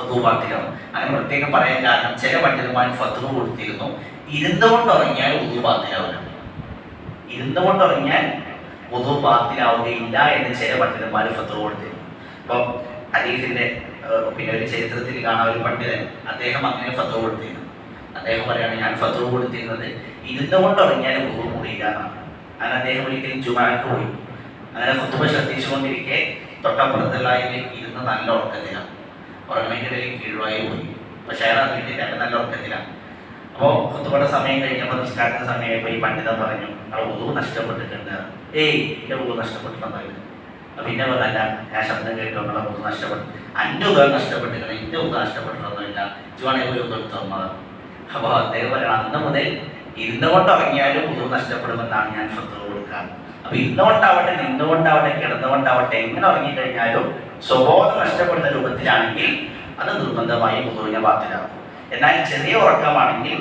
ഉദൂപാത്തിലാവും അങ്ങനെ പ്രത്യേകം പറയാൻ കാരണം ചില പണ്ഡിതന്മാർ ഫത്തുവ കൊടുത്തിരുന്നു. ഇരുന്നുകൊണ്ട് ഉറങ്ങിയാൽ ഉദൂപാത്തിലാവില്ല ഇരുന്നുകൊണ്ട് ഉറങ്ങിയാൽ ഉദു പാത്തിലാവുകയില്ല എന്ന് ചില പണ്ഡിതന്മാർ ഫത്തുവ കൊടുത്തിരുന്നു. അപ്പം ഹദീസിന്റെ ഏഹ്, പിന്നെ ഒരു ചരിത്രത്തിൽ കാണാൻ ഒരു പണ്ഡിതൻ അദ്ദേഹം അങ്ങനെ ഫത്തുവ കൊടുത്തിരുന്നു. അദ്ദേഹം പറയാണ് ഞാൻ ഫത്തുവ കൊടുത്തിരുന്നത് ഇരുന്നുകൊണ്ട് ഉറങ്ങിയാൽ ഉദു മുറിയില്ല എന്നാണ്. അങ്ങനെ അദ്ദേഹം ഒരിക്കലും ജുമാക്ക് പോയി. അങ്ങനെ കുത്തുമ്പ ശ്രദ്ധിച്ചുകൊണ്ടിരിക്കെ തൊട്ടപ്പുറത്തുള്ളതിൽ ഇരുന്ന് നല്ല ഉറക്കത്തിലാണ് ഉറങ്ങുന്നതിനിടയിൽ കീഴുവായി പോയി. പക്ഷെ അയാൾ അറിഞ്ഞിട്ടില്ല നല്ല ഉറക്കത്തിലാണ് അപ്പോൾ കുത്തുപട സമയം കഴിഞ്ഞപ്പോൾ നിസ്കാരത്തിന് സമയമായപ്പോൾ ഈ പണ്ഡിതൻ പറഞ്ഞു ആ ഉതു നഷ്ടപ്പെട്ടിട്ടുണ്ട്. ഏയ് എന്റെ ഉതു അപ്പൊ പിന്നെ പറഞ്ഞല്ല ഞാൻ ശബ്ദം കേട്ടോണ്ടുള്ള ഉതു നഷ്ടപ്പെട്ടു അന്റെ ഉദ നഷ്ടപ്പെട്ടിട്ടുണ്ട് എന്റെ ഉദ നഷ്ടപ്പെട്ടിട്ടൊന്നുമില്ല. ജുവാണെ പോയി ഉദ എടുത്തു തന്നത്. അപ്പോൾ അദ്ദേഹം പറയണം അന്ന് മുതൽ ഇരുന്നുകൊണ്ട് ഉറങ്ങിയാലും ഉതു നഷ്ടപ്പെടുമെന്നാണ് ഞാൻ ശ്രദ്ധ കൊടുക്കുക അപ്പൊ ഇരുന്നുകൊണ്ടാവട്ടെ നിന്നുകൊണ്ടാവട്ടെ കിടന്നുകൊണ്ടാവട്ടെ എങ്ങനെ ഉറങ്ങിക്കഴിഞ്ഞാലും സ്വബോധം നഷ്ടപ്പെടുന്ന രൂപത്തിലാണെങ്കിൽ അത് നിർബന്ധമായി മുതുവിനെ ബാധ്യരാകും എന്നാൽ ചെറിയ ഉറക്കമാണെങ്കിൽ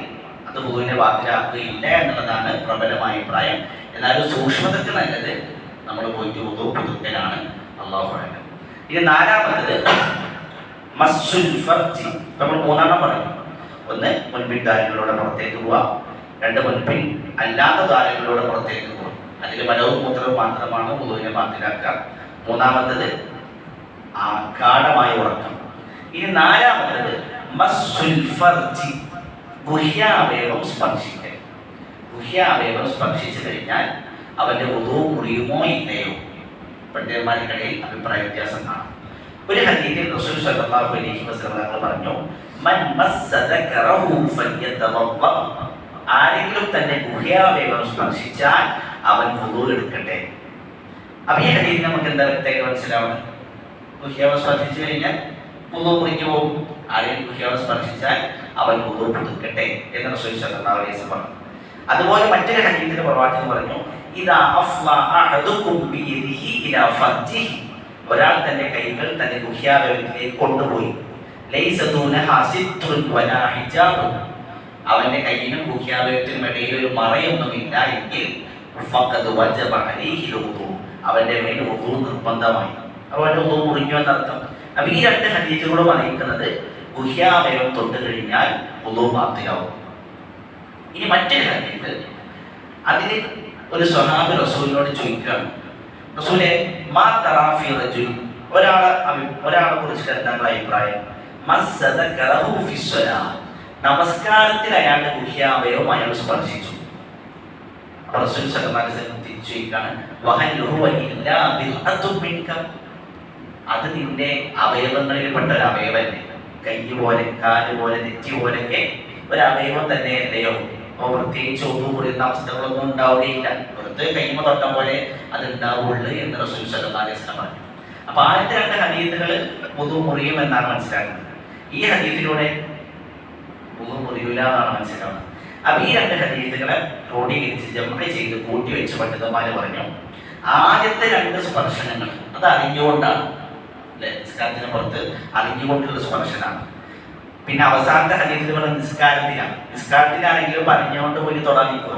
അത് മുതുവിനെ ബാധ്യരാക്കുകയില്ല എന്നുള്ളതാണ് പ്രബലമായ അഭിപ്രായം. എന്നാലും സൂക്ഷ്മതയ്ക്ക് നല്ലത് നമ്മൾ പോയിട്ട് ഉദു പുതുക്കലാണ്. അള്ളാഹു. ഇനി നാലാമത്തത് മസ്സുൽ ഫർജി. നമ്മൾ മൂന്നെണ്ണം പറയും ഒന്ന് മുൻപിൻ ദ്വാരങ്ങളിലൂടെ പുറത്തേക്ക് പോവാം രണ്ട് മുൻപിൻ അല്ലാത്ത ദ്വാരങ്ങളിലൂടെ പുറത്തേക്ക് പോവാം. അതിൽ മലവും മൂത്രവും മാത്രമാണ് മുതുവിനെ ബാധ്യരാക്കുക മൂന്നാമത്തത് ആ ഗാഠമായ ഉറക്കം. ഇനി നാലാമത്തത് ഗുഹ്യാവയവം സ്പർശിക്കൽ. ഗുഹ്യാവയവം സ്പർശിച്ചു കഴിഞ്ഞാൽ അവന്റെ ഉദവും മുറിയുമോ ഇല്ലയോ? പണ്ഡിതന്മാർക്കിടയിൽ അഭിപ്രായ വ്യത്യാസം കാണാം. ഒരു ഹദീസിൽ റസൂൽ സല്ലല്ലാഹു അലൈഹി വസല്ലം തങ്ങൾ പറഞ്ഞു മൻ മസ്സദകറഹു ഫല്യതവദ്ദ ആരെങ്കിലും തന്റെ ഗുഹ്യാവയവം സ്പർശിച്ചാൽ അവൻ എടുക്കട്ടെ. അപ്പൊ ഈ ഹദീസിൽ നമുക്ക് എന്താ വ്യക്തമായിട്ട് മനസ്സിലാവണം ഗുഹ്യാവം സ്പർശിച്ചു കഴിഞ്ഞാൽ വുദു മുറിഞ്ഞു പോകും. ആരെയും ഗുഹ്യാവം സ്പർശിച്ചാൽ അവൻ വുദു പുതുക്കട്ടെ എന്ന് റസൂൽ സല്ലല്ലാഹു അലൈഹി പറഞ്ഞു അതുപോലെ മറ്റൊരു ഹദീസിൽ പ്രവാചകൻ പറഞ്ഞു ഇദാ ഒരാൾ തന്റെ കൈകൾ തന്റെ ഗുഹ്യാവയവത്തിലേക്ക് കൊണ്ടുപോയി. അവന്റെ കയ്യിനും ഗുഹ്യാവയവത്തിനും ഇടയിൽ ഒരു മറയൊന്നുമില്ല എങ്കിൽ അവന്റെ മേൽ വുദൂ നിർബന്ധമായി. അവന്റെ വുദൂ മുറിഞ്ഞു എന്നർത്ഥം. അപ്പൊ ഈ രണ്ട് ഹദീസുകളും അറിയിക്കുന്നത് ഗുഹ്യാവയം തൊട്ട് കഴിഞ്ഞാൽ വുദൂ ബാത്തിലാവും. ഇനി മറ്റൊരു ഹദീസ് അതിന് ഒരു സ്വഹാബ് റസൂലിനോട് ചോദിക്കുകയാണ്. റസൂലെ മാ തറാഫി റജുൽ. ഒരാളെ ഒരാളെ കുറിച്ചിട്ട് എന്താ അഭിപ്രായം. നമസ്കാരത്തിൽ അയാളുടെ ഗുഹ്യാവയവും അയാൾ സ്പർശിച്ചു. റസൂൽ സല്ലല്ലാഹു അലൈഹി മിൻക. അത് നിന്റെ അവയവങ്ങളിൽപ്പെട്ട ഒരു അവയവല്ലേ. കൈ പോലെ കാൽ പോലെ നെറ്റി പോലെയൊക്കെ ഒരു അവയവം തന്നെയല്ലയോ അപ്പോൾ പ്രത്യേകിച്ച് ഒന്നും പറയുന്ന അവസ്ഥകളൊന്നും ഉണ്ടാവുകയില്ല. വെറുതെ കൈമ പോലെ അത് ഉണ്ടാവുള്ളൂ എന്ന് റസൂൽ സല്ലല്ലാഹു പറഞ്ഞു. അപ്പൊ ആദ്യത്തെ രണ്ട് ഹദീസുകൾ പൊതു മുറിയും എന്നാണ് മനസ്സിലാക്കുന്നത്. ഈ ഹദീസിലൂടെ പൊതു മുറിയൂല എന്നാണ് മനസ്സിലാവുന്നത്. അപ്പൊ ഈ രണ്ട് ഹദീസുകളെ ക്രോഡീകരിച്ച് ജമ ചെയ്ത് കൂട്ടി വെച്ച് പണ്ഡിതന്മാര് പറഞ്ഞു ആദ്യത്തെ രണ്ട് സ്പർശനങ്ങൾ അത് അറിഞ്ഞുകൊണ്ടാണ്. നിസ്കാരത്തിന് പുറത്ത് അറിഞ്ഞുകൊണ്ടുള്ള സ്പർശനമാണ്. പിന്നെ അവസാനത്തെ ഹദീസുകൾ നിസ്കാരത്തിലാണ്. നിസ്കാരത്തിലാണെങ്കിലും പറഞ്ഞുകൊണ്ട് പോയി തുടങ്ങിക്കോ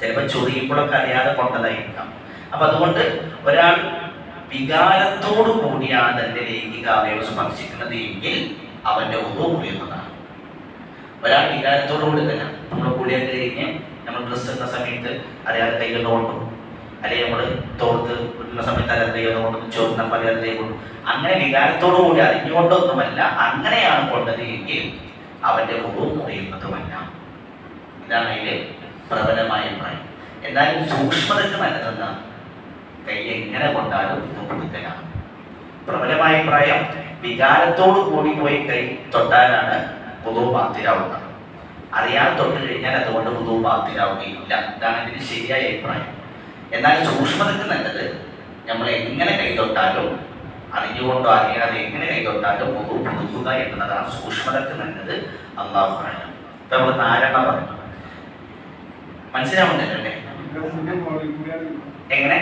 ചിലപ്പോൾ ചൊറിയുമ്പോഴൊക്കെ അറിയാതെ കൊണ്ടതായിരിക്കാം. അപ്പൊ അതുകൊണ്ട് ഒരാൾ വികാരത്തോടു കൂടിയാണ് തന്റെ ലൈംഗിക അവയവം സ്പർശിക്കുന്നത് എങ്കിൽ അവന്റെ ഉറവ് മുറിയുന്നതാണ്. ഒരാൾ വികാരത്തോടു കൂടി തന്നെ നമ്മൾ കുളിയൊക്കെ കഴിഞ്ഞ് നമ്മൾ ഡ്രസ്സ് ഇടുന്ന സമയത്ത് അറിയാതെ കൈകൾ കൊണ്ടും അല്ലെങ്കിൽ നമ്മൾ തോർത്ത് വിടുന്ന സമയത്ത് അലന്തയോ കൊണ്ട് ചോറിന പല കൊണ്ടും അങ്ങനെ വികാരത്തോടു കൂടി അറിഞ്ഞുകൊണ്ടൊന്നുമല്ല അങ്ങനെയാണ് കൊണ്ടത് എങ്കിൽ അവന്റെ മുഖം മുറിയുന്നതുമല്ല. ഇതാണ് അതിന്റെ പ്രബലമായ അഭിപ്രായം എന്നാലും സൂക്ഷ്മതയ്ക്ക് നല്ലതെന്ന കൈ എങ്ങനെ കൊണ്ടാലും കൊടുക്കലാണ് പ്രബലമായ അഭിപ്രായം വികാരത്തോടു കൂടി പോയി കൈ തൊട്ടാലാണ് പൊതു ബാധ്യരാവുന്നത് അറിയാതെ തൊട്ട് കഴിഞ്ഞാൽ അതുകൊണ്ട് പൊതു ബാധ്യരാവുകയില്ല ഇതാണ് ഇതിന് ശരിയായ അഭിപ്രായം. എന്നാൽ സൂക്ഷ്മതയ്ക്ക് നല്ലത് നമ്മൾ എങ്ങനെ കൈ തൊട്ടാലും അറിഞ്ഞുകൊണ്ടോ അറിയാതെ എങ്ങനെ കൈ തൊട്ടാലും പൊതു പുതുക്കുക എന്നതാണ് സൂക്ഷ്മതയ്ക്ക് നല്ലത് അള്ളാഹു ആണ് ഇപ്പൊ നമ്മൾ നാരണ പറഞ്ഞു. മനസ്സിലാവുന്നില്ല അല്ലേ? ഡ്രസ്സിന്റെ മുകളിൽ കൂടിയാണ് എങ്ങനെ?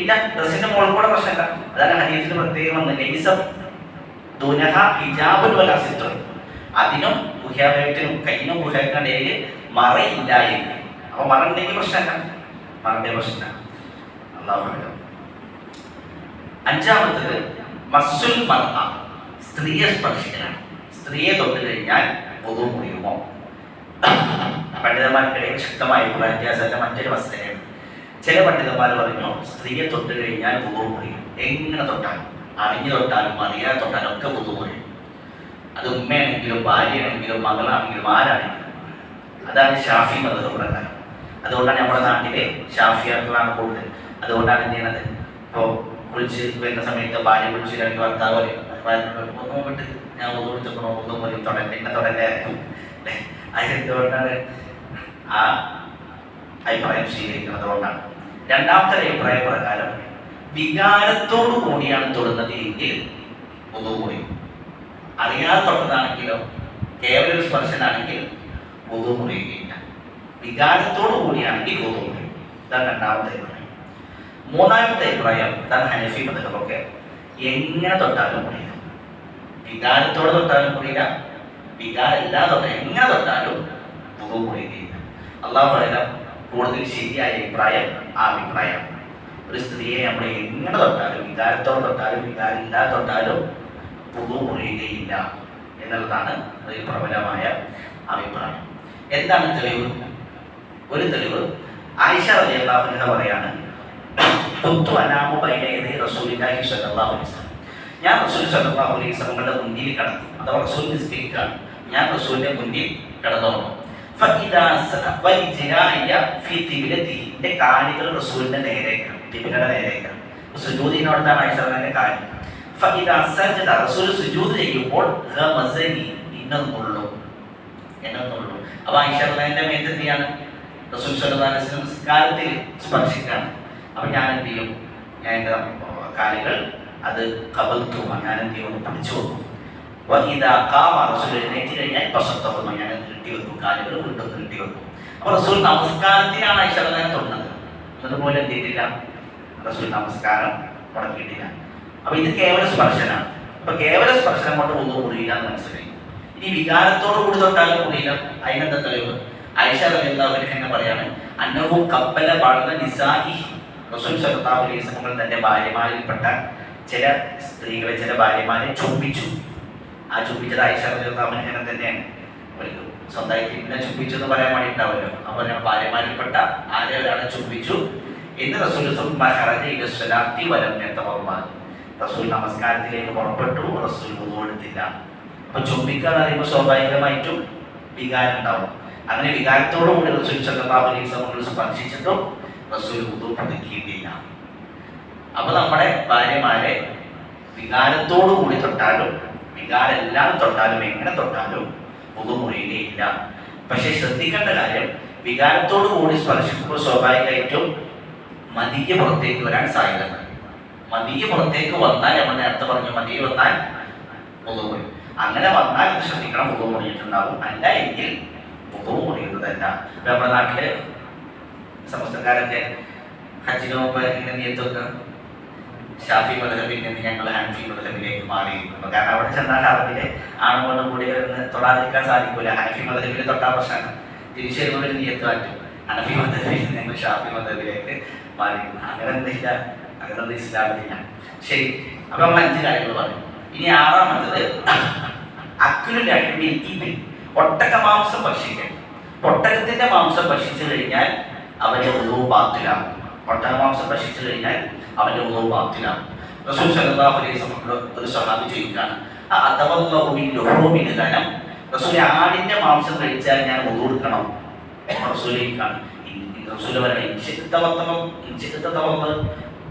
ഇല്ല ഡ്രസ്സിന്റെ മുകളിൽ കൂടെ പ്രശ്നമില്ല. അതാണ് ഹരീഫിന് പ്രത്യേകം ദുനഹ ഹിജാബുൽ വലാസിത്വം അതിനും ഗുഹ്യാവയത്തിനും കയ്യിനും ഗുഹയ്ക്കിടയിൽ മറയില്ല മറയില്ലായിരുന്നു അപ്പൊ മറ ഉണ്ടെങ്കിൽ പ്രശ്നമില്ല മറന്റെ പ്രശ്നം. അഞ്ചാമത്തത് മസുൽ മർത്ത സ്ത്രീയെ സ്പർശിക്കലാണ്. സ്ത്രീയെ തൊട്ട് കഴിഞ്ഞാൽ പൊതു മുറിയുമോ? പണ്ഡിതന്മാർക്കിടയിൽ ശക്തമായ വ്യത്യാസമല്ല മറ്റൊരു വസ്തുതയാണ് ചില പണ്ഡിതന്മാർ പറഞ്ഞു സ്ത്രീയെ തൊട്ട് കഴിഞ്ഞാൽ പൊതു മുറിയും. എങ്ങനെ തൊട്ടാലും? അറിഞ്ഞു തൊട്ടാലും അറിയാതെ തൊട്ടാലും ഒക്കെ പൊതു മുറിയും. അത് ഉമ്മയാണെങ്കിലും ഭാര്യയാണെങ്കിലും മകളാണെങ്കിലും ആരാണെങ്കിലും. അതാണ് ഷാഫി മതം പ്രകാരം. അതുകൊണ്ടാണ് നമ്മുടെ നാട്ടിലെ ഷാഫിയാക്കളാണ് കൂടുതൽ. അതുകൊണ്ടാണ് എന്ത് ചെയ്യണത്? ഇപ്പോൾ കുളിച്ച് വരുന്ന സമയത്ത് ഭാര്യ കുളിച്ച് രണ്ട് ഭർത്താവ് പറയും, ഒന്നും വിട്ട് ഞാൻ ഒന്നും വിളിച്ചപ്പോൾ ഒന്നും പറയും തൊടല്ലേ എന്നെ തൊടല്ലേ അല്ലേ? അതിനെന്തുകൊണ്ടാണ് ആ അഭിപ്രായം സ്വീകരിക്കുന്നത്? കൊണ്ടാണ് രണ്ടാമത്തെ അഭിപ്രായ പ്രകാരം വികാരത്തോടു കൂടിയാണ് തൊടുന്നത് എങ്കിൽ ഒന്നും മുറിയും അറിയാതെ തൊട്ടതാണെങ്കിലോ കേവല ഒരു സ്പർശനാണെങ്കിൽ ഒതു മുറിയുകയില്ല വികാരത്തോടു കൂടിയാണെങ്കിൽ ഒതു മുറിയും ഇതാണ് രണ്ടാമത്തെ അഭിപ്രായം. മൂന്നാമത്തെ അഭിപ്രായം ഇതാണ് ഹനഫി മതങ്ങളൊക്കെ എങ്ങനെ തൊട്ടാലും മുറിയില്ല വികാരത്തോടെ തൊട്ടാലും മുറിയില്ല വികാരമില്ലാതെ തൊട്ടാൽ എങ്ങനെ തൊട്ടാലും ഒതു മുറിയുകയില്ല അള്ളാഹു കൂടുതൽ ശരിയായ അഭിപ്രായം ആ അഭിപ്രായം ഒരു സ്ത്രീയെ നമ്മൾ എങ്ങനെ തൊട്ടാലും വികാരത്തോടെ തൊട്ടാലും വികാരമില്ലാതെ തൊട്ടാലും പുതു ഒഴിയുകയില്ല എന്നുള്ളതാണ് ഒരു പ്രബലമായ അഭിപ്രായം. എന്താണ് തെളിവ്? ഒരു തെളിവ്. ആയിഷ പറയാണ് ബൈനയദി അലൈഹി വസല്ലം. ഞാൻ റസൂൽ സല്ലാഹു അലൈഹി വസല്ലമയുടെ മുന്നിൽ കടന്നു. അഥവാ റസൂൽ നിസ്കരിക്കുകയാണ് ഞാൻ റസൂലിന്റെ മുന്നിൽ കടന്നു ഫഇദാ വൽജിനായ ഫീ തിബിലതിഹി എന്റെ കാലുകൾ റസൂലിന്റെ നേരേക്കാണ് തിബിലയുടെ നേരേക്കാണ് സുജൂദിനോടത്താണ് ആയിഷ സജദ റസൂൽ സുജൂദ് റസൂൽ നിസ്കാരത്തിൽ സ്പർശിക്കാണ്. അപ്പൊ ഞാൻ എന്ത് ചെയ്യും? ഞാൻ കാലുകൾ അത് കബൽത്തു ഞാൻ എന്ത് ചെയ്യും? ഒന്ന് പിടിച്ചു കഴിഞ്ഞാൽ പ്രശസ്തമ ഞാൻ കിട്ടി വെക്കും. കാലുകൾ വീണ്ടും കിട്ടി വെക്കും. അപ്പൊ റസൂൽ നമസ്കാരത്തിനാണ് ആയിഷ റളിയല്ലാഹു തൊടുന്നത്. അതുപോലെ എന്ത് ചെയ്തില്ല? റസൂൽ നമസ്കാരം മുടക്കിയിട്ടില്ല. അപ്പൊ ഇത് കേവല സ്പർശനാണ് അപ്പൊ കേവല സ്പർശനം കൊണ്ട് ഒന്നും മുറിയില്ല എന്ന് മനസ്സിലായി. ഇനി വികാരത്തോട് കൂടി തൊട്ടാലും മുറിയില്ല. അതിനെന്താ തെളിവ്? എന്നെ പറയാണ്? അന്നവും കപ്പല പാടുന്ന നിസാഹി. റസൂൽ സല്ലല്ലാഹു അലൈഹി വസല്ലം തന്റെ ഭാര്യമാരിൽപ്പെട്ട ചില സ്ത്രീകളെ ചില ഭാര്യമാരെ ചുംബിച്ചു ആ ചുംബിച്ചത് റളിയല്ലാഹു അൻഹ തന്നെയാണ്? സ്വന്തമായിട്ട് ഇന്നെ ചുംബിച്ചു എന്ന് പറയാൻ വേണ്ടി ഉണ്ടാവല്ലോ അപ്പൊ ഞാൻ ഭാര്യമാരിൽപ്പെട്ട ആരെ ഒരാളെ ചുംബിച്ചു എന്ന് റസൂൽ വലം റസൂൽ നമസ്കാരത്തിലേക്ക് പുറപ്പെട്ടു റസൂൽ വുളു എടുത്തില്ല. അപ്പൊ ചുംബിക്കുക എന്ന് പറയുമ്പോൾ സ്വാഭാവികമായിട്ടും വികാരം ഉണ്ടാവും അങ്ങനെ വികാരത്തോടും കൂടി റസൂൽ സല്ലല്ലാഹു അലൈഹി സ്പർശിച്ചിട്ടും റസൂൽ മുതു പുതുക്കിയിട്ടില്ല അപ്പൊ നമ്മുടെ ഭാര്യമാരെ വികാരത്തോടു കൂടി തൊട്ടാലും വികാരമെല്ലാം തൊട്ടാലും എങ്ങനെ തൊട്ടാലും വുളു മുറിയുകയില്ല പക്ഷെ ശ്രദ്ധിക്കേണ്ട കാര്യം വികാരത്തോടു കൂടി സ്പർശിക്കുമ്പോൾ സ്വാഭാവികമായിട്ടും മതിക്ക് പുറത്തേക്ക് വരാൻ സാധ്യതയുണ്ട്. മതിയ പുറത്തേക്ക് വന്നാൽ നമ്മൾ നേരത്തെ പറഞ്ഞു മതിയെ വന്നാൽ വുളു മുറിയും അങ്ങനെ വന്നാൽ ഇത് ശ്രദ്ധിക്കണം മുഖം മുറിയിട്ടുണ്ടാവും. അല്ല എങ്കിൽ മുഖം മുറിയുന്നതല്ല നമ്മുടെ നാട്ടിൽ സമസ്തക്കാരൊക്കെ ഹജ്ജിന് മുമ്പ് ഇങ്ങനെ നിയത്തൊക്കെ ഷാഫി മദഹബിൽ നിന്ന് ഞങ്ങൾ ഹാൻഫി മദഹബിലേക്ക് മാറിയിരുന്നു കാരണം അവിടെ ചെന്നാൽ അവരുടെ ആണുങ്ങളും കൂടി വരുന്ന തൊടാതിരിക്കാൻ സാധിക്കില്ല ഹനഫി മദഹബിൽ തൊട്ടാ പ്രശ്നമാണ് തിരിച്ചു വരുമ്പോൾ നിയത്ത് മാറ്റും ഹനഫി മദഹബിൽ നിന്ന് ഷാഫി മദഹബിലേക്ക് മാറിയിരുന്നു അങ്ങനെ എന്തില്ല? അങ്ങനെ ഒന്നും ഇസ്ലാമിലില്ല ശരി അപ്പൊ അഞ്ച് കാര്യങ്ങൾ പറഞ്ഞു ഇനി ആറാമത്തത് അക്കുലിന്റെ അടിമിൽ ഇബിൽ ഒട്ടക മാംസം ഭക്ഷിക്കാൻ ഒട്ടകത്തിന്റെ മാംസം ഭക്ഷിച്ചു കഴിഞ്ഞാൽ അവന്റെ ഉറവ് പാത്തിലാകും ഒട്ടക മാംസം ഭക്ഷിച്ചു കഴിഞ്ഞാൽ അവന്റെ ഉദവ് പാത്തിലാകും റസൂൽ സല്ലല്ലാഹു അലൈഹി വസല്ലം ഒരു സഹാബി ചോദിക്കുകയാണ് ലുഹൂമിൽ ആടിന്റെ മാംസം കഴിച്ചാൽ ഞാൻ പറയുന്നത്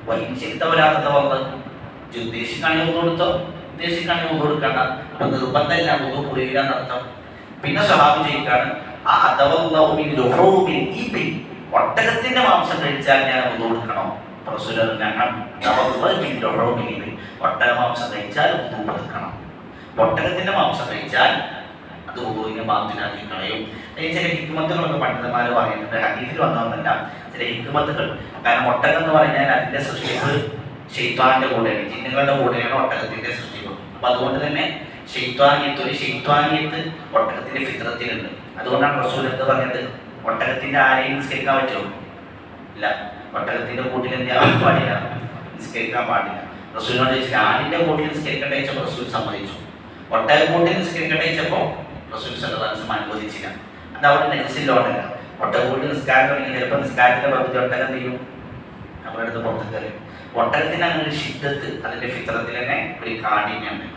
ഇൻഷിത്തവത്തവം ഇൻഷിത്തവത്ത് വന്ന് ഉദ്ദേശിക്കാണെങ്കിൽ മുഖം കൊടുത്തോ? ഉദ്ദേശിക്കാണെങ്കിൽ മുഖം കൊടുക്കണ്ട. അപ്പൊ നിർബന്ധമില്ല മുഖം പുറിയില്ല എന്നർത്ഥം പിന്നെ സ്വഭാവം ചെയ്യിക്കാണ് ആ ഇബിൽ ഒട്ടകത്തിന്റെ മാംസം കഴിച്ചാൽ ഞാൻ മുഖം കൊടുക്കണോ. ഒട്ടക മാംസം കഴിച്ചാൽ മുഖം കൊടുക്കണം. ഒട്ടകത്തിന്റെ മാംസം കഴിച്ചാൽ ഉദുവിനെ ബാത്തിനാക്കി കളയും. അതിന് ചില ഹിക്മത്തുകളൊക്കെ പണ്ഡിതന്മാർ പറയുന്നുണ്ട്. ഹദീസിൽ വന്നതൊന്നല്ല ചില ഹിക്മത്തുകൾ. കാരണം ഒട്ടകം എന്ന് പറഞ്ഞാൽ അതിന്റെ സൃഷ്ടിപ്പ് ഷെയ്ത്വാന്റെ കൂടെയാണ്. ജിന്നുകളുടെ കൂടെയാണ് ഒട്ടകത്തിന്റെ സൃഷ്ടിപ്പ് അപ്പൊ അതുകൊണ്ട് തന്നെ ഷെയ്ത്വാനിയത്ത് ഒരു ഷെയ്ത്വാനിയത്ത് ഒട്ടകത്തിന്റെ ഫിത്രത്തിലുണ്ട് അതുകൊണ്ടാണ് റസൂൽ എന്ത് പറഞ്ഞത്? ഒട്ടകത്തിന്റെ ആരെയും നിസ്കരിക്കാൻ പറ്റുമോ ഇല്ല. ഒട്ടകത്തിന്റെ കൂട്ടിൽ എന്ത് ചെയ്യാൻ പാടില്ല? നിസ്കരിക്കാൻ പാടില്ല. റസൂലിനോട് ചോദിച്ചാൽ ആടിന്റെ കൂട്ടിൽ നിസ്കരിക്കട്ടെ വെച്ചപ്പോൾ റസൂൽ സമ്മതിച്ചു. ഒട്ടക കൂട്ടിൽ നിസ്കരിക്കട്ടെ വെച്ചപ്പോൾ റസൂൽ സല്ലാസ് അനുവദിച്ചില്ല അത് അവിടെ നെക്സിലോട്ടല്ല ഒട്ടകൂടി നിസ്കാരം തുടങ്ങി. ചിലപ്പോൾ നിസ്കാരത്തിന്റെ പകുതി ഒട്ടകം ചെയ്യും നമ്മുടെ അടുത്ത് പുറത്ത് കയറി ഒട്ടകത്തിന് അതിന്റെ ഫിത്രത്തിൽ തന്നെ ഒരു കാഠിന്യമുണ്ട്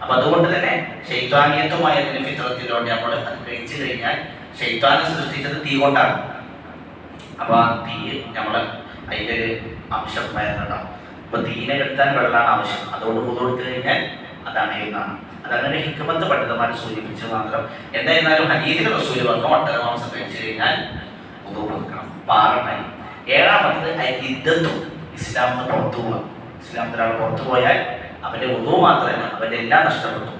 അപ്പൊ അതുകൊണ്ട് തന്നെ ശൈത്വാനീയത്വമായ അതിന്റെ ഫിത്രത്തിലൂടെ നമ്മൾ അത് കഴിച്ചു കഴിഞ്ഞാൽ സൃഷ്ടിച്ചത് തീ കൊണ്ടാണ്. അപ്പൊ ആ തീ നമ്മൾ അതിന്റെ ഒരു അംശം വരുന്നുണ്ടാവും അപ്പൊ തീനെ കെടുത്താൻ വെള്ളമാണ് ആവശ്യം. അതുകൊണ്ട് കൊടുത്തു കഴിഞ്ഞാൽ അതാണ് എന്നാണ് അതങ്ങനെ ഹിക്കമത്ത് പണ്ഡിതന്മാർ സൂചിപ്പിച്ചത് മാത്രം. എന്തായിരുന്നാലും ഹനീതിന്റെ റസൂൽ പറഞ്ഞു ഒട്ടക മാംസം കഴിച്ചു കഴിഞ്ഞാൽ ഉപയോഗിക്കണം പാറമായി. ഏഴാമത്തത് ഇസ്ലാമിൽ നിന്ന് പുറത്തു പോകാം ഇസ്ലാമിൽ ഒരാൾ പുറത്തു പോയാൽ അവന്റെ ഉദവ് മാത്രമല്ല അവന്റെ എല്ലാം നഷ്ടപ്പെട്ടു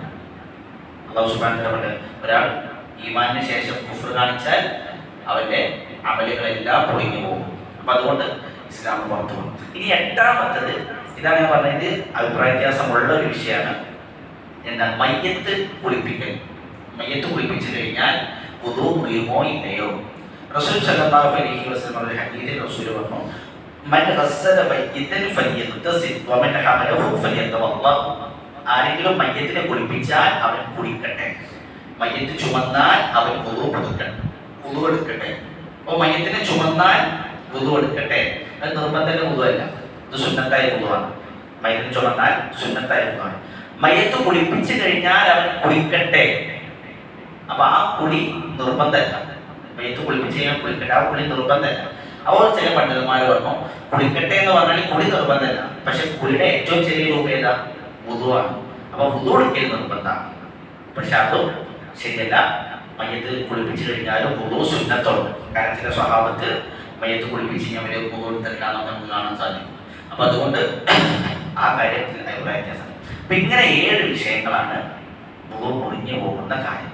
അള്ളാഹു തആല ഒരാൾ ഈമാനിന് ശേഷം കുഫർ കാണിച്ചാൽ അവന്റെ അമലുകളെല്ലാം പൊളിഞ്ഞു പോകും. അപ്പം അതുകൊണ്ട് ഇസ്ലാം പുറത്തു പോകും ഇനി എട്ടാമത്തത് ഇതാണ് ഞാൻ പറഞ്ഞത്. അഭിപ്രായ വ്യത്യാസമുള്ള ഒരു വിഷയമാണ്. എന്താ മയ്യത്ത് കുളിപ്പിക്കൽ. മയ്യത്ത് കുളിപ്പിച്ചു കഴിഞ്ഞാൽ പുതു മുറിയുമോ ഇല്ലയോ? റസൂൽ സല്ലല്ലാഹു അലൈഹി വസല്ലം ഒരു ഹദീസിൽ റസൂൽ പറഞ്ഞു മൻ ഗസ്സല മയ്യത്തൻ ഫലിയഗ്തസിൽ വമൻ ഹമലഹു ഫലിയതവല്ല ആരെങ്കിലും മയ്യത്തിനെ കുളിപ്പിച്ചാൽ അവൻ കുളിക്കട്ടെ. മയ്യത്ത് ചുമന്നാൽ അവൻ വുളു പുതുക്കട്ടെ വുളു എടുക്കട്ടെ. അപ്പോൾ മയ്യത്തിനെ ചുമന്നാൽ വുളു എടുക്കട്ടെ. അത് നിർബന്ധത്തിന്റെ അല്ല. ഇത് സുന്നത്തായ വുളുവാണ് മയ്യത്തിന് ചുമന്നാൽ സുന്നത്തായ വുളുവാണ് മയ്യത്ത് കുളിപ്പിച്ചു കഴിഞ്ഞാൽ അവൻ കുളിക്കട്ടെ. അപ്പൊ ആ കുളി നിർബന്ധമല്ല മയത്ത് കുളിപ്പിച്ച് കഴിഞ്ഞാൽ കുളിക്കട്ടെ. ആ കുളി നിർബന്ധമല്ല അപ്പോൾ ചില പണ്ഡിതന്മാർ പറഞ്ഞു കുളിക്കട്ടെ എന്ന് പറഞ്ഞാൽ കുളി നിർബന്ധമല്ല പക്ഷെ കുളിയുടെ ഏറ്റവും ചെറിയ രൂപം ഏതാ? വുതുവാണ് അപ്പൊ വുതു നിർബന്ധമാണ്. പക്ഷെ അതും ശരിയല്ല. മയ്യത്ത് കുളിപ്പിച്ചു കഴിഞ്ഞാലും വുതു സുന്നത്തുണ്ട്. കാരണം ചില സ്വഭാവത്ത് മയ്യത്ത് കുളിപ്പിച്ച് കഴിഞ്ഞാൽ അവരെ വുതു എടുത്തില്ല നമുക്ക് കാണാൻ സാധിക്കും. അപ്പൊ അതുകൊണ്ട് ആ കാര്യത്തിൽ അഭിപ്രായ വ്യത്യാസം അപ്പൊ ഇങ്ങനെ ഏഴ് വിഷയങ്ങളാണ് മുറിഞ്ഞു പോകുന്ന കാര്യം.